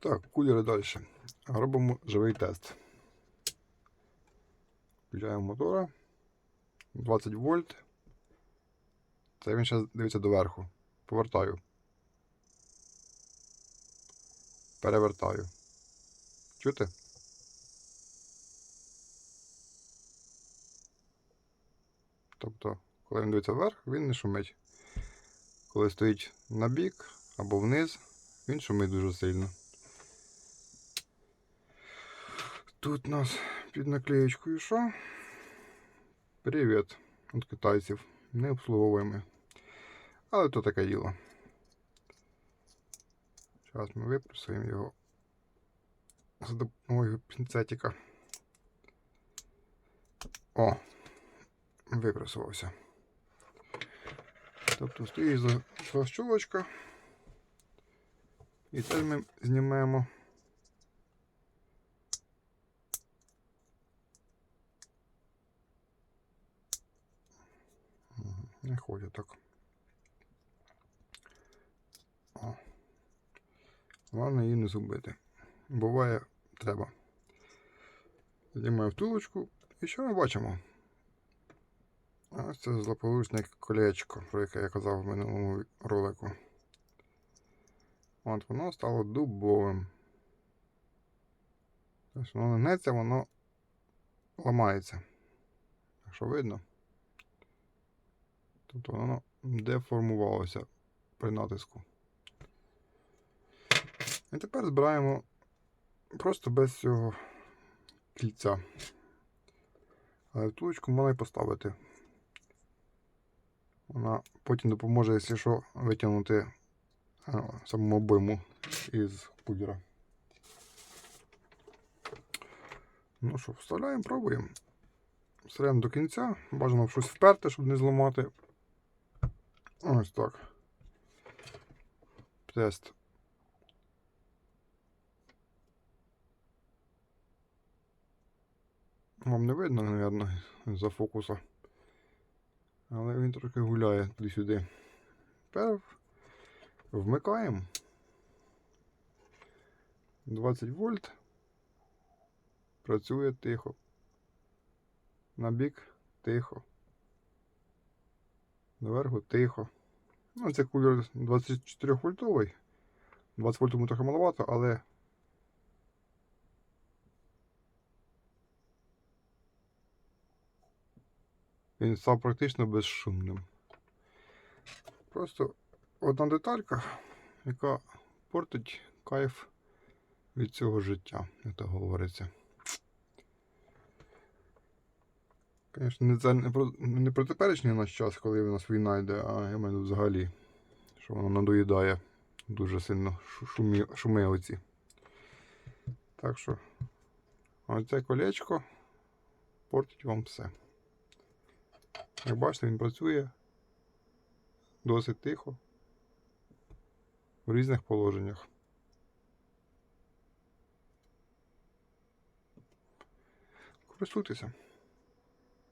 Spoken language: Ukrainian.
Так, кулери далі. Робимо живий тест. Включаємо мотора. 20 вольт. Це він зараз дивиться доверху. Повертаю. Перевертаю. Чути? Тобто, коли він дивиться вверх, він не шумить. Коли стоїть на бік або вниз, він шумить дуже сильно. Тут у нас під наклеєчкою що? Привіт від китайців. Не обслуговуємо. Але то таке діло. Зараз ми випросуємо його за допомогою пінцетика. О! Випросувався. Тобто стоїть за защолочка. І теж ми знімаємо. Не ходить так. О. Головне її не зубити. Буває, треба. Знімаю втулочку. І що ми бачимо? Ось це злополучне колечко, про яке я казав в минулому ролику. От воно стало дубовим. Тобто воно не гнеться, воно ламається. Якщо видно. Тобто воно деформувалося при натиску. І тепер збираємо просто без цього кільця. Але втулочку можна і поставити. Вона потім допоможе, якщо що, витягнути а, саму обойму із кулера. Ну що, вставляємо, пробуємо. Вставляємо до кінця. Бажано щось вперти, щоб не зламати. Ось так. Тест. Вам не видно, мабуть, за фокуса. Але він трохи гуляє туди-сюди. Тепер вмикаємо. 20 вольт. Працює тихо. На бік тихо. Доверху тихо. Ну, це кулер 24 вольтовий. 20 вольт трохи маловато, але він став практично безшумним. Просто одна деталька, яка портить кайф від цього життя, як то говориться. Звісно, це не про, не про наш час, коли в нас війна йде, а я маю взагалі, що воно надоїдає дуже сильно шу- шумі, шуми оці. Так що, оце колечко портить вам все. Як бачите, він працює досить тихо в різних положеннях. Користуйтеся.